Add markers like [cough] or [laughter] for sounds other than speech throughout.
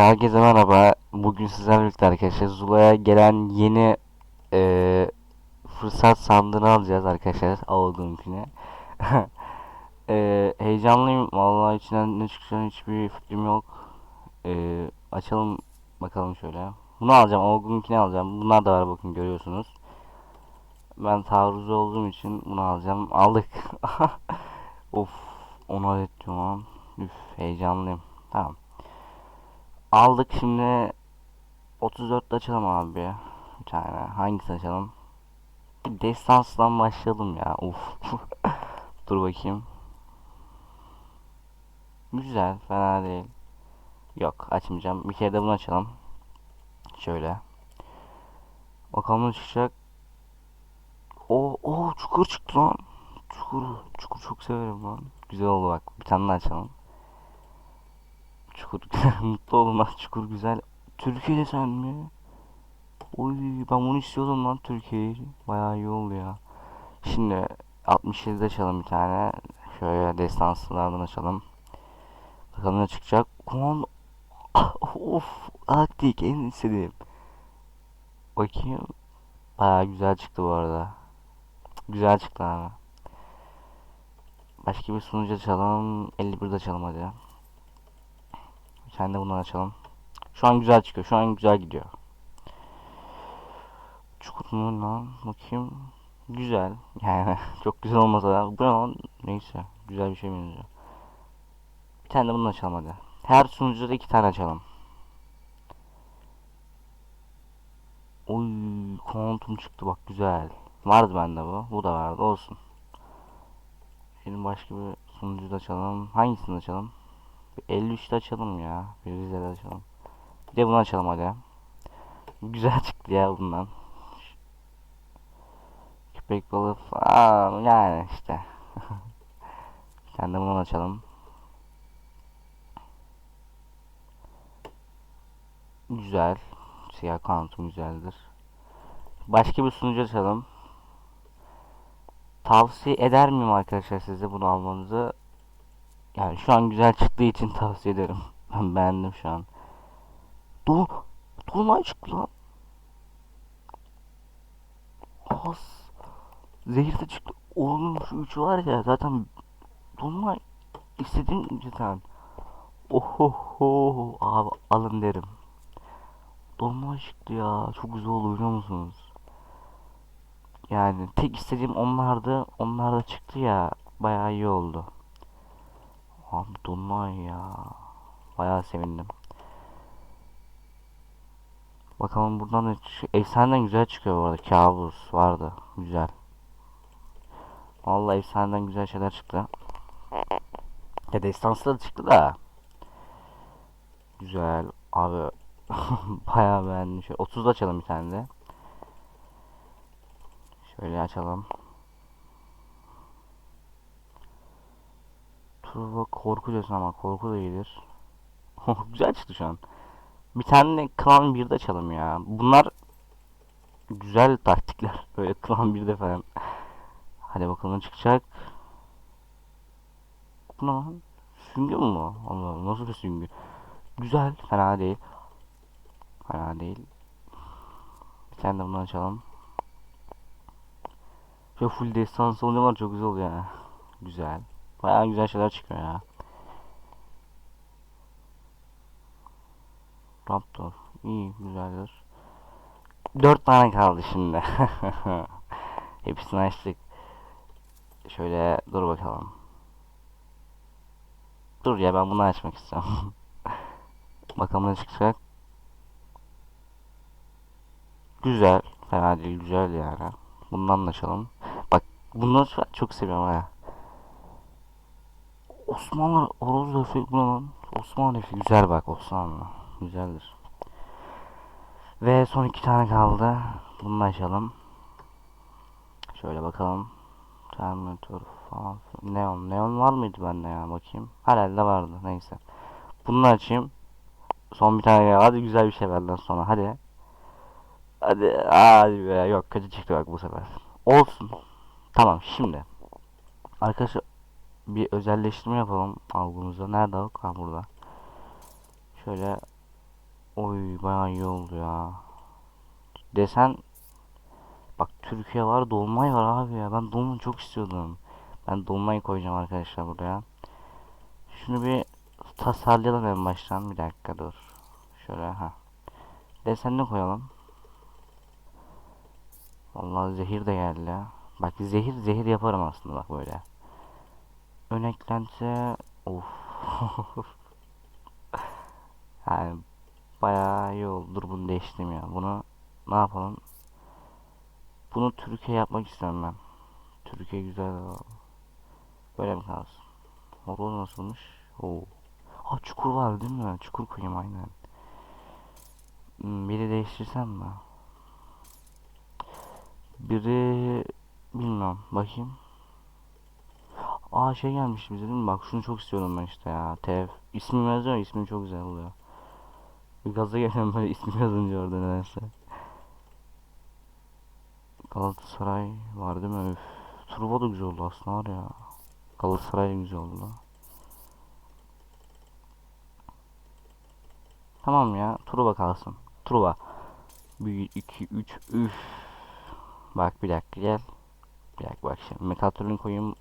herkese merhaba. Bugün sizlerle birlikte arkadaşlar Zula'ya gelen yeni eee, fırsat sandığını alacağız arkadaşlar. Avalon'unkine. Eee [laughs] heyecanlıyım. Vallahi içinden ne çıkacağını hiçbir fikrim yok. Eee, açalım bakalım şöyle. Bunu alacağım. Avalon'unkini alacağım. Bunlar da var bakın görüyorsunuz. Ben taarruz olduğum için bunu alacağım. Aldık. [laughs] Of. Onu adet diyorum. Üf heyecanlıyım. Tamam. Aldık şimdi 34'te açalım abi bir bir tane. Hangisini açalım? Bir destansdan başlayalım ya. Uf. [laughs] Dur bakayım. Güzel, fena değil. Yok, açmayacağım. Bir kere de bunu açalım. Şöyle. Bakalım ne çıkacak. O, o çukur çıktı lan. Çukur, çukur çok severim lan. Güzel oldu bak. Bir tane daha açalım. Çukur [laughs] mutlu olun lan Çukur güzel. Türkiye'de sen mi? Oy ben bunu istiyordum lan Türkiye'yi. Bayağı iyi oldu ya. Şimdi 67'de açalım bir tane. Şöyle destansılardan açalım. Bakalım ne çıkacak. Aman [laughs] of Galaktik en istediğim. Bakayım. Bayağı güzel çıktı bu arada. Güzel çıktı abi. Başka bir sunucu açalım. 51'de açalım hadi. Tane de bundan açalım. Şu an güzel çıkıyor. Şu an güzel gidiyor. Çukur mu lan? Bakayım. Güzel. Yani [laughs] çok güzel olmasa da. Bu ne lan? Neyse. Güzel bir şey benziyor. Bir tane de bundan açalım hadi. Her sunucuda iki tane açalım. Oy, kuantum çıktı bak güzel. Vardı bende bu. Bu da vardı. Olsun. Şimdi başka bir sunucuda açalım. Hangisini açalım? Bir 53'te açalım ya. Bir Rize'de açalım. Bir de bunu açalım hadi. Güzel çıktı ya bundan. Köpek balığı falan yani işte. [laughs] Bir tane de bunu açalım. Güzel. Siyah kantum güzeldir. Başka bir sunucu açalım. Tavsiye eder miyim arkadaşlar size bunu almanızı? Yani şu an güzel çıktığı için tavsiye ederim. Ben beğendim şu an. Dol Dolunay çıktı lan. Has. Zehir de çıktı. Oğlum şu üçü var ya zaten Dolunay istediğim cidden. Ohoho abi alın derim. Dolunay çıktı ya. Çok güzel oldu biliyor musunuz? Yani tek istediğim onlardı. Onlar da çıktı ya. Bayağı iyi oldu. Abi Dolunay ya. Bayağı sevindim. Bakalım buradan da efsaneden güzel çıkıyor bu arada. Kabus vardı. Güzel. Vallahi efsaneden güzel şeyler çıktı. Ya destansı da çıktı da. Güzel. Abi [laughs] bayağı beğendim. Şöyle 30'da açalım bir tane de. Şöyle açalım. Korku diyorsun ama korku da iyidir. [laughs] Güzel çıktı şu an. Bir tane de Klan 1'de açalım ya. Bunlar güzel taktikler. [laughs] Böyle Klan 1'de falan. Hadi bakalım ne çıkacak. Bu ne lan? Süngü mü? Allah Allah, nasıl bir süngü? Güzel. Fena değil. Fena değil. Bir tane de bunu açalım. Şöyle full destansı olunca var çok güzel oluyor. Güzel. Bayağı güzel şeyler çıkıyor ya. Raptor. İyi güzeldir. Dört tane kaldı şimdi. [laughs] Hepsini açtık. Şöyle dur bakalım. Dur ya ben bunu açmak istiyorum. [laughs] bakalım ne çıkacak. Güzel. Fena değil güzel yani. Bundan da açalım. Bak bunları çok seviyorum ha. Osmanlı Oroz ne lan? Osmanlı Refi güzel bak Osmanlı. Güzeldir. Ve son iki tane kaldı. Bunu da açalım. Şöyle bakalım. Terminator falan. Neon. Neon var mıydı bende ya? Bakayım. Herhalde vardı. Neyse. Bunu da açayım. Son bir tane ya. Hadi güzel bir şey benden sonra. Hadi. Hadi. Hadi be. Yok kötü çıktı bak bu sefer. Olsun. Tamam şimdi. Arkadaşlar bir özelleştirme yapalım albümümüzde. Nerede o? Ha burada. Şöyle Oy bayağı iyi oldu ya. Desen bak Türkiye var Dolunay var abi ya. Ben Dolunay çok istiyordum. Ben Dolunay koyacağım arkadaşlar buraya. Şunu bir tasarlayalım en baştan. Bir dakika dur. Şöyle ha. Desenini koyalım. Vallahi zehir de geldi. Bak zehir zehir yaparım aslında bak böyle. Ön of. [laughs] yani bayağı iyi oldu. Dur bunu değiştireyim ya. Bunu ne yapalım? Bunu Türkiye yapmak istiyorum ben. Türkiye güzel. Böyle mi kalsın? Horoz nasılmış? Oo. Ha çukur var değil mi? Çukur koyayım aynen. Hmm, Biri değiştirsem mi? Biri bilmiyorum. Bakayım. Aa şey gelmiş bize değil mi? Bak şunu çok istiyorum ben işte ya. Tev. İsmi yazıyor ya, ismi çok güzel oluyor. Bir gaza geliyorum böyle ismi yazınca orada nedense. Galatasaray var değil mi? Üf. Truva da güzel oldu aslında var ya. Galatasaray güzel oldu. Tamam ya. Truva kalsın. Truva. 1, 2, 3, üf. Bak bir dakika gel. Bir dakika bak şimdi. Mekatrolün koyayım.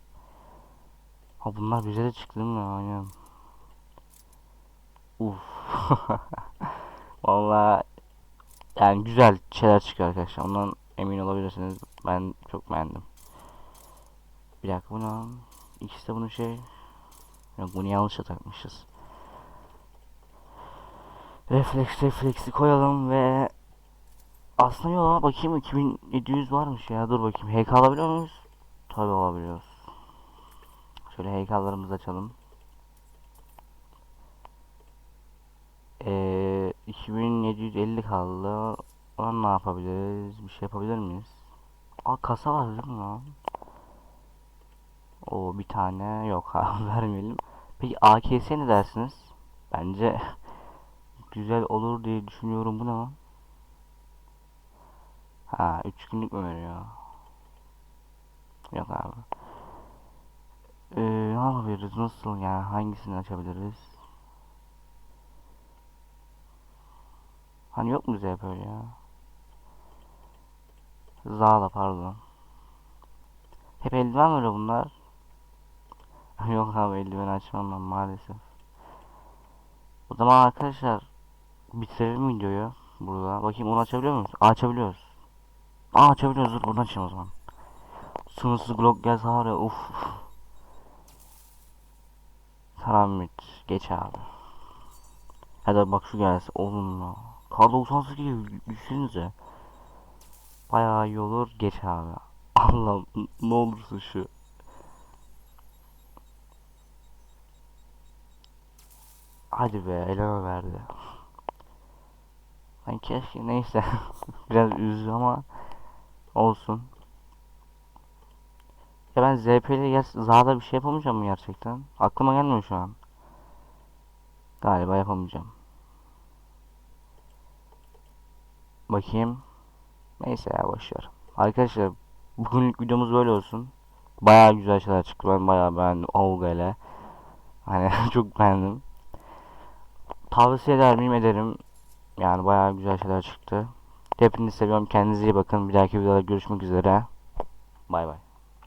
Ha bunlar bize de çıktı değil mi? Aynen. Uf. [laughs] Vallahi yani güzel şeyler çıkıyor arkadaşlar. Ondan emin olabilirsiniz. Ben çok beğendim. Bir dakika bunu ikisi de bunu şey Yok bunu yanlışa takmışız. Refleks refleksi koyalım ve aslında yok bakayım 2700 varmış ya dur bakayım HK alabiliyor muyuz? Tabii alabiliyoruz. Şöyle HK'larımızı açalım. Ee, 2750 kaldı. Ona ne yapabiliriz? Bir şey yapabilir miyiz? Aa kasa var değil mi lan? O bir tane yok abi [laughs] vermeyelim. Peki AKS ne dersiniz? Bence [laughs] güzel olur diye düşünüyorum bu ne lan? Ha 3 günlük mü veriyor? Yok abi. Ee, ne yapabiliriz? Nasıl yani? Hangisini açabiliriz? Hani yok mu bize böyle ya? Zala pardon. Hep eldiven böyle bunlar. [laughs] Yok abi eldiven açmam ben maalesef. O zaman arkadaşlar bitirelim videoyu burada. Bakayım onu açabiliyor muyuz? Aa, açabiliyoruz. Aa açabiliyoruz dur buradan açayım o zaman. Sınırsız glock gelse var ya uf. Karamit geç abi. Hadi bak şu gelse oğlum ya. Kar 98 düşünsenize. Bayağı iyi olur geç abi. [laughs] Allah ne olursa şu. Hadi be eleme verdi. Ben keşke neyse [laughs] biraz üzdü ama olsun. Ya ben ZP gel Za'da bir şey yapamayacağım mı gerçekten? Aklıma gelmiyor şu an. Galiba yapamayacağım. Bakayım. Neyse ya boşver. Arkadaşlar bugünlük videomuz böyle olsun. Bayağı güzel şeyler çıktı. Ben bayağı beğendim Avga ile. Hani [laughs] çok beğendim. Tavsiye eder miyim ederim. Yani bayağı güzel şeyler çıktı. Hepinizi seviyorum. Kendinize iyi bakın. Bir dahaki videoda görüşmek üzere. Bay bay.